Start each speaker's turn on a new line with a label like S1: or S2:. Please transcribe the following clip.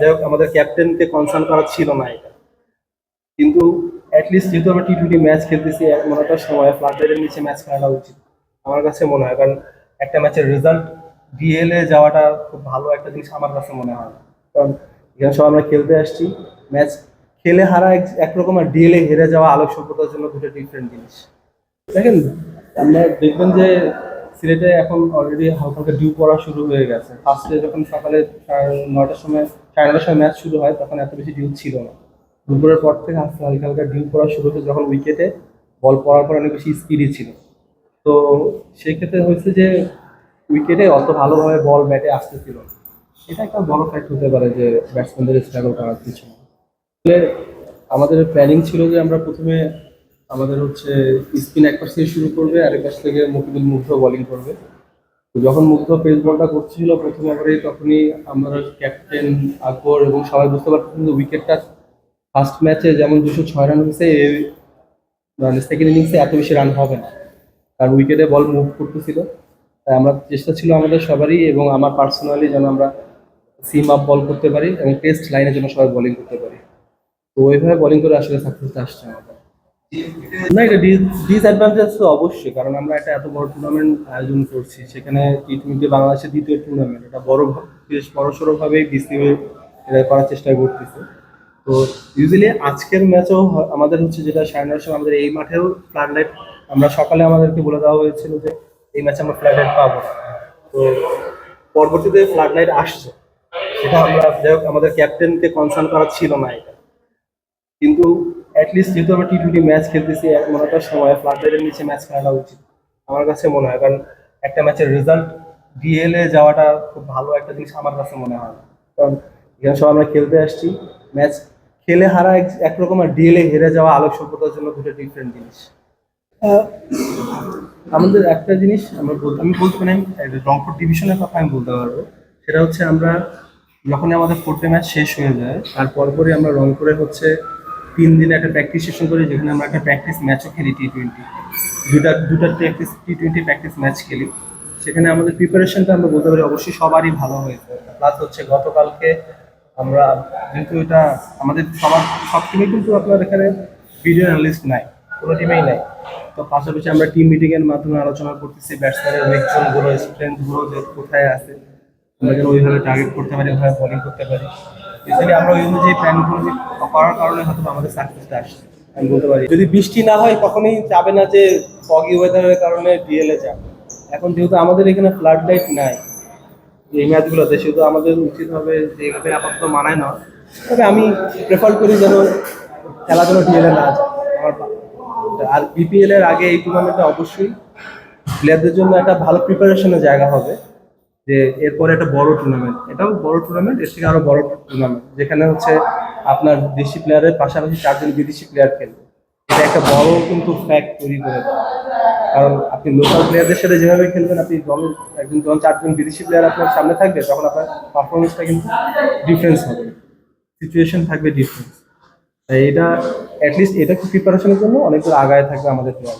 S1: যাই হোক, আমাদের ক্যাপ্টেনকে কনসার্ন করা ছিল না এটা। কিন্তু অ্যাটলিস্ট যেহেতু আমরা টি টোয়েন্টি ম্যাচ খেলতেছি এমন একটা সময় ফ্লাড লাইটের নিচে ম্যাচ খেলাটা উচিত। আমার কাছে মনে হয়, কারণ একটা ম্যাচের রেজাল্ট ডিএল এ যাওয়াটা খুব ভালো একটা জিনিস আমার কাছে মনে হয়। কারণ এখানে সব আমরা খেলতে আসছি ম্যাচ খেলে হারা এক- একরকম আর ডিএল এ হেরে যাওয়া আলোক সভ্যতার জন্য দুটো ডিফারেন্ট জিনিস। দেখেন আমরা দেখবেন যে সিলেটে এখন অলরেডি হালকা হালকা ডিউ পড়া শুরু হয়ে গেছে। ফার্স্টে যখন সকালে সাড়ে নয়টার সময় নটার সময় ম্যাচ শুরু হয়, তখন এত বেশি ডিউ ছিল না। দুপুরের পর থেকে আস্তে হালকা হালকা ডিউ পড়া শুরু হয়েছে যখন উইকেটে বল পড়ার পর অনেক বেশি স্পিডই ছিল। তো সেই ক্ষেত্রে হয়েছে যে উইকেটে অত ভালোভাবে বল ব্যাটে আসতেছিল। এটা একটা বড় ফ্যাক্ট হতে পারে যে ব্যাটসম্যানদের স্ট্রাগল করার আসলে আমাদের প্ল্যানিং ছিল যে আমরা প্রথমে আমাদের হচ্ছে স্পিন এক পাশ থেকে শুরু করবে, আরেক পাশ থেকে মুকিবুল মুগ্ধ বোলিং করবে। যখন মুগ্ধ পেস বলটা করছিল প্রথম ওভারেই তখনই আমরা ক্যাপ্টেন আকবর এবং সবাই বুঝতে পারতেন যে উইকেটটা ফার্স্ট ম্যাচে যেমন দুশো ছয় রান হয়েছে মানে সেকেন্ড ইনিংসে এত বেশি রান হবে না। কারণ উইকেটে বল মুভ করতেছিল। তাই আমরা চেষ্টা ছিল আমাদের সবারই এবং আমার পার্সোনালি যেন আমরা সিম আপ বল করতে পারি এবং টেস্ট লাইনের জন্য সবাই বোলিং করতে পারি। তো ওইভাবে বোলিং করে আসলে সাকসেসটা আসছে আমাদের। না, এটা ডিসঅ্যাডভান্টেজ তো অবশ্যই, কারণ আমরা একটা এত বড় টুর্নামেন্ট আয়োজন করছি, সেখানে টি টোয়েন্টি বাংলাদেশের দ্বিতীয় টুর্নামেন্ট এটা বড় বেশ বড়সড় ভাবে বিসিবি এটা করার চেষ্টা করতেছে তো ইউজুয়ালি আজকের ম্যাচও আমাদের হচ্ছে যেটা সাড়ে সময় আমাদের এই মাঠেও ফ্লাড লাইট আমরা সকালে আমাদেরকে বলে দেওয়া হয়েছিল যে এই ম্যাচে আমরা ফ্লাড লাইট পাবো। তো পরবর্তীতে ফ্লাড লাইট আসছে, সেটা আমরা, যাই হোক, আমাদের ক্যাপ্টেনকে কনসার্ন করা ছিল না এটা কিন্তু অ্যাটলিস্ট যেহেতু আমরা টি টোয়েন্টি ম্যাচ খেলতেছি, এক একটা সময় ফ্লাড লাইটের নিচে ম্যাচ খেলাটা উচিত। আমার কাছে মনে হয়, কারণ একটা ম্যাচের রেজাল্ট ডিএলএ যাওয়াটা খুব ভালো একটা জিনিস আমার কাছে মনে হয়। কারণ এখানে সব আমরা খেলতে আসছি ম্যাচ খেলে হারা এক- একরকম আর ডিএল এ হেরে যাওয়া আলোক সভ্যতার জন্য দুটো ডিফারেন্ট জিনিস। আমাদের একটা জিনিস আমরা বলতে আমি বলতে পারি রংপুর ডিভিশনের কথা আমি বলতে পারব। সেটা হচ্ছে আমরা যখনই আমাদের ফোর্থ ম্যাচ শেষ হয়ে যায় তার পরপরই আমরা রংপুরে হচ্ছে তিন দিনে একটা প্র্যাকটিস সেশন করি, যেখানে আমরা একটা প্র্যাকটিস ম্যাচও খেলি টি টোয়েন্টি দুটা দুটা practice T twenty practice match খেলি। সেখানে আমাদের প্রিপারেশনটা আমরা বলতে পারি অবশ্যই সবারই ভালো হয়েছে। প্লাস হচ্ছে গতকালকে আমরা, যেহেতু এটা আমাদের সবার, সব টিমে কিন্তু আপনার এখানে ভিডিও অ্যানালিস্ট নাই, কোনো টিমেই নাই। তো পাশাপাশি আমরা টিম মিটিং এর মাধ্যমে আলোচনা করতেছি ব্যাটসম্যানের উইকজনগুলো স্ট্রেংথগুলো যে কোথায় আছে আমরা যেন ওইভাবে টার্গেট করতে পারি, ওইভাবে বোলিং করতে পারি। ইউজুয়ালি আমরা ওই অনুযায়ী প্ল্যান প্ল্যানগুলো করার কারণে হয়তো আমাদের সাকসেসটা আসছে। আমি বলতে পারি, যদি বৃষ্টি না হয়, কখনোই যাবে না যে ফগি ওয়েদারের কারণে ডিএলএ যাবে। এখন যেহেতু আমাদের এখানে ফ্লাড লাইট নাই, এই ম্যাচগুলোতে সেহেতু আমাদের উচিত হবে যে এভাবে আপাতত মানায় না তবে আমি প্রেফার করি যেন খেলাধুলো ডিএলএ না আমার আর বিপিএল এর আগে এই টুর্নামেন্টটা অবশ্যই। প্লেয়ারদের জন্য একটা ভালো প্রিপারেশনের জায়গা হবে। যে এরপরে একটা বড় টুর্নামেন্ট এটাও বড় টুর্নামেন্ট এর থেকে আরও বড় টুর্নামেন্ট যেখানে হচ্ছে আপনার দেশি প্লেয়ারের পাশাপাশি চারজন বিদেশি প্লেয়ার খেলবে। এটা একটা বড় কিন্তু ফ্যাক্ট তৈরি করে কারণ আপনি লোকাল প্লেয়ারদের সাথে যেভাবে খেলবেন, আপনি দলের একজন যখন চারজন বিদেশি প্লেয়ার আপনার সামনে থাকবে, তখন আপনার পারফরমেন্সটা কিন্তু ডিফারেন্স হবে। সিচুয়েশন থাকবে ডিফারেন্স তাই এটা অ্যাটলিস্ট এটা প্রিপারেশনের জন্য অনেক দূর আগায় থাকবে আমাদের প্লেয়ার